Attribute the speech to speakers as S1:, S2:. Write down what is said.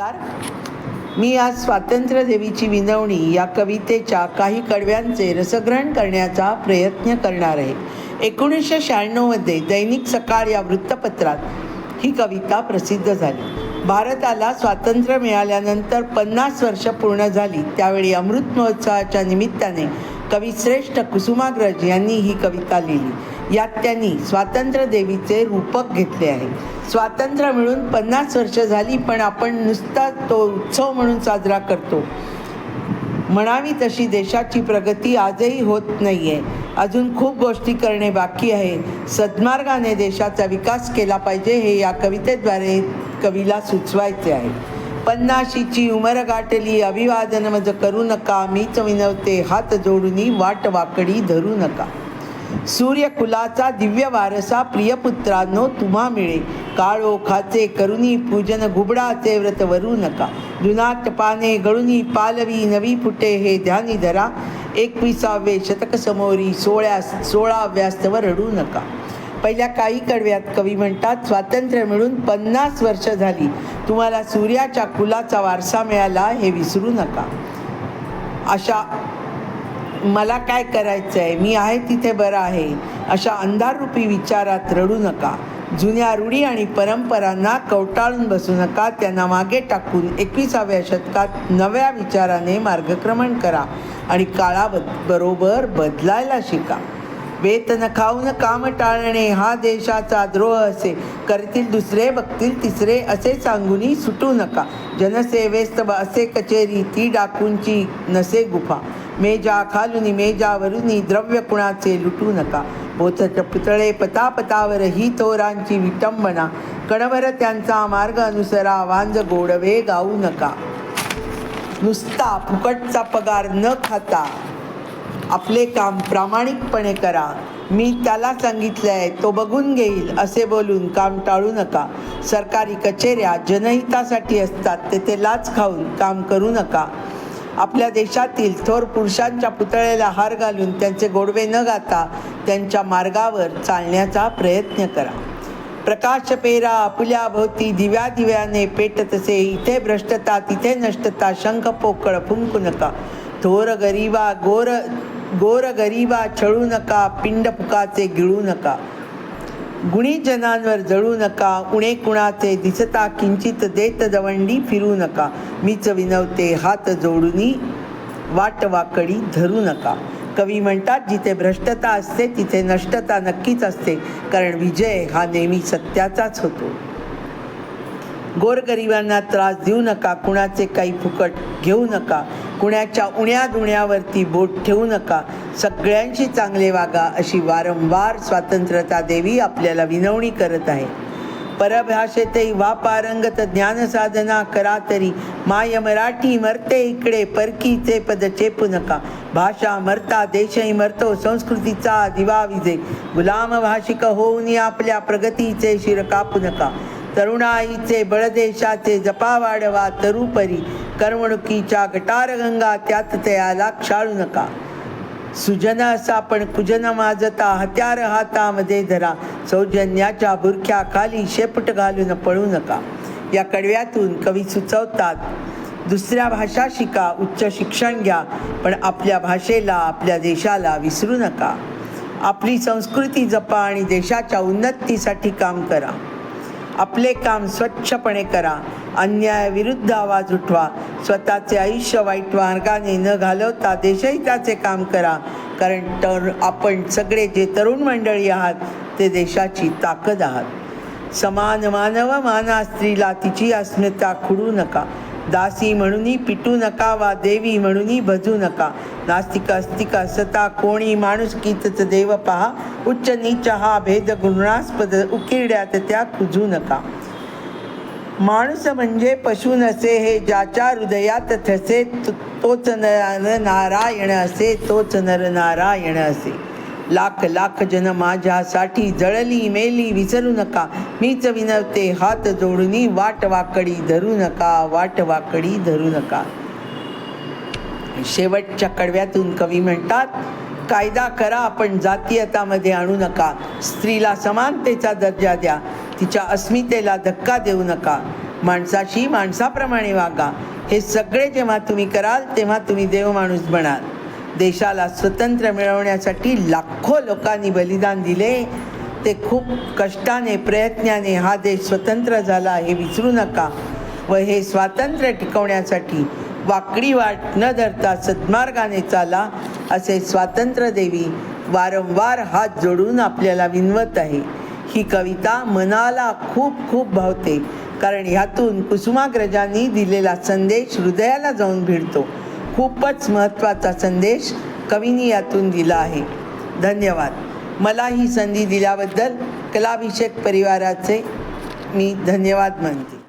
S1: नमस्कार. मी आज स्वातंत्र्य देवीची विनवणी या कवितेच्या काही कडव्यांचे रसग्रहण करण्याचा प्रयत्न करणार आहे. एकोणीसशे शहाण्णवमध्ये दैनिक सकाळ या वृत्तपत्रात ही कविता प्रसिद्ध झाली. भारताला स्वातंत्र्य मिळाल्यानंतर पन्नास वर्ष पूर्ण झाली. त्यावेळी अमृत महोत्सवाच्या निमित्ताने कविश्रेष्ठ कुसुमाग्रज यांनी ही कविता लिहिली. यात त्यांनी स्वातंत्र्य देवीचे रूपक घेतले आहे. स्वातंत्र्य मिळून पन्नास वर्ष झाली पण आपण नुसता तो उत्सव म्हणून साजरा करतो. म्हणावी तशी देशाची प्रगती आजही होत नाही आहे अजून खूप गोष्टी करणे बाकी आहे. सद्मार्गाने देशाचा विकास केला पाहिजे हे या कवितेद्वारे कवीला सुचवायचे आहे. पन्नाशीची उमर गाठली अभिवादन मज करू नका मीच विनवते हात जोडूनी वाट वाकडी धरू नका. सूर्यकुलाचा दिव्य वारसा प्रियपुत्रांनो तुम्हा मिळे. काळोखाचे करुणी पूजन घुबडाचे व्रत वरू नका. जुनाट पाने गळुनी पालवी नवी फुटे हे ध्यानी धरा. एकविसावे शतक समोरी सोळ्या व्यास्तवर रडू नका. पहिल्या काही कडव्यात कवी म्हणतात स्वातंत्र्य मिळून पन्नास वर्ष झाली. तुम्हाला सूर्याच्या कुलाचा वारसा मिळाला हे विसरू नका. अशा मला काय करायचं आहे मी आहे तिथे बरं आहे. अशा अंधाररूपी विचारात रडू नका. जुन्या रूढी आणि परंपरांना कवटाळून बसू नका. त्यांना मागे टाकून एकविसाव्या शतकात नव्या विचाराने मार्गक्रमण करा आणि काळाबरोबर बदलायला शिका. वेतन खाऊन काम टाळणे हा देशाचा द्रोह असे. करतील दुसरे बघतील तिसरे असे सांगूनी सुटू नका. जनसेवेस्त असे कचेरी ती डाकूंची नसे गुफा. मेजा खालुनी मेजावरुनी द्रव्य कुणाचे लुटू नका. पोथट पुतळे पतापतावर ही तोरांची विटंबना. कणभर त्यांचा मार्ग अनुसरा वांज गोडवे गाऊ नका. नुसता फुकटचा पगार न खाता आपले काम प्रामाणिकपणे करा. मी त्याला सांगितलं आहे तो बघून घेईल असे बोलून काम टाळू नका. सरकारी कचेऱ्या जनहितासाठी असतात तेथे लाच खाऊन काम करू नका. आपल्या देशातील थोर पुरुषांच्या पुतळ्याला हार घालून त्यांचे गोडवे न गाता त्यांच्या मार्गावर चालण्याचा प्रयत्न करा. प्रकाश पेरा आपुल्या भोवती दिव्या दिव्याने पेटतसे इथे भ्रष्टता तिथे नष्टता शंख पोकळ फुंकू नका. थोर गरीबा गोर गोर गरीबा छळू नका पिंड फुकाचे गिळू नका. गुणी जनांवर जळू नका उणे कुणाचे दिसता किंचित देत दवंडी फिरू नका. मीच विनवते हात जोडूनी वाट वाकडी धरू नका. कवी म्हणतात जिथे भ्रष्टता असते तिथे नष्टता नक्कीच असते कारण विजय हा नेहमी सत्याचाच होतो. गोरगरिबांना त्रास देऊ नका कुणाचे काही फुकट घेऊ नका. कुणाच्या उण्या दुण्यावरती बोट ठेवू नका. सगळ्यांशी चांगले वागा अशी वारंवार स्वातंत्र्यता देवी आपल्याला विनवणी करत आहे. परभाषेतही वा पारंगत ज्ञानसाधना करा तरी माय मराठी मरते इकडे परकीचे पद चेपू नका. भाषा मरता देशही मरतो संस्कृतीचा दिवा विजे. गुलाम भाषिक होऊन आपल्या प्रगतीचे शिर कापू नका. तरुणाईचे बळदेशाचे जपा वाढवा तरुपरी. करमणुकीच्या गटारगंगा त्यात तयाला क्षाळू नका. सुजन असा पण कुजन माजता हत्यार हातामध्ये धरा. सौजन्याच्या बुरख्या खाली शेपट घालून पळू नका. या कडव्यातून कवी सुचवतात दुसऱ्या भाषा शिका उच्च शिक्षण घ्या पण आपल्या भाषेला आपल्या देशाला विसरू नका. आपली संस्कृती जपा आणि देशाच्या उन्नतीसाठी काम करा. आपले काम स्वच्छपणे करा. अन्यायाविरुद्ध आवाज उठवा. स्वतःचे आयुष्य वाईट मार्गाने न घालवता देशहिताचे काम करा. कारण तर आपण सगळे जे तरुण मंडळी आहात ते देशाची ताकद आहात. समान मानव माना स्त्रीला तिची अस्मिता खुडू नका. दासी म्हणूनही पिटू नका वा देवी म्हणूनही भजू नका. नास्तिक अस्तिक असता कोणी माणुसकीतच देव पहा. उच्च नीच हा भेद गुणास्पद उकिरड्यात त्या कुजू नका. माणूस म्हणजे पशु नसे हे ज्याच्या हृदयात ठसे तोच नर नारायण असे तोच नर नारायण असे. लाख लाख जन माझ्यासाठी जळली मेली विसरू नका. मीच विनवते हात जोडूनी वाट वाकडी धरू नका वाट वाकडी धरू नका. शेवटच्या कडव्यातून कवी म्हणतात कायदा करा पण जातीयतामध्ये आणू नका. स्त्रीला समानतेचा दर्जा द्या. तिच्या अस्मितेला धक्का देऊ नका. माणसाशी माणसाप्रमाणे वागा. हे सगळे जेव्हा तुम्ही कराल तेव्हा तुम्ही देव माणूस बनाल. देशाला स्वतंत्र मिळवण्यासाठी लाखो लोकांनी बलिदान दिले. ते खूप कष्टाने प्रयत्नाने हा देश स्वतंत्र झाला हे विसरू नका. व हे स्वातंत्र्य टिकवण्यासाठी वाकडी वाट न धरता सद्मार्गाने चाला असे स्वातंत्र्यदेवी वारंवार हात जोडून आपल्याला विनवत आहे. ही कविता मनाला खूप खूप भावते. कारण ह्यातून कुसुमाग्रजांनी दिलेला संदेश हृदयाला जाऊन भिडतो. खूपच महत्त्वाचा संदेश कवींनी यातून दिला आहे. धन्यवाद. मला ही संधी दिल्याबद्दल कलाभिषेक परिवाराचे मी धन्यवाद मानते.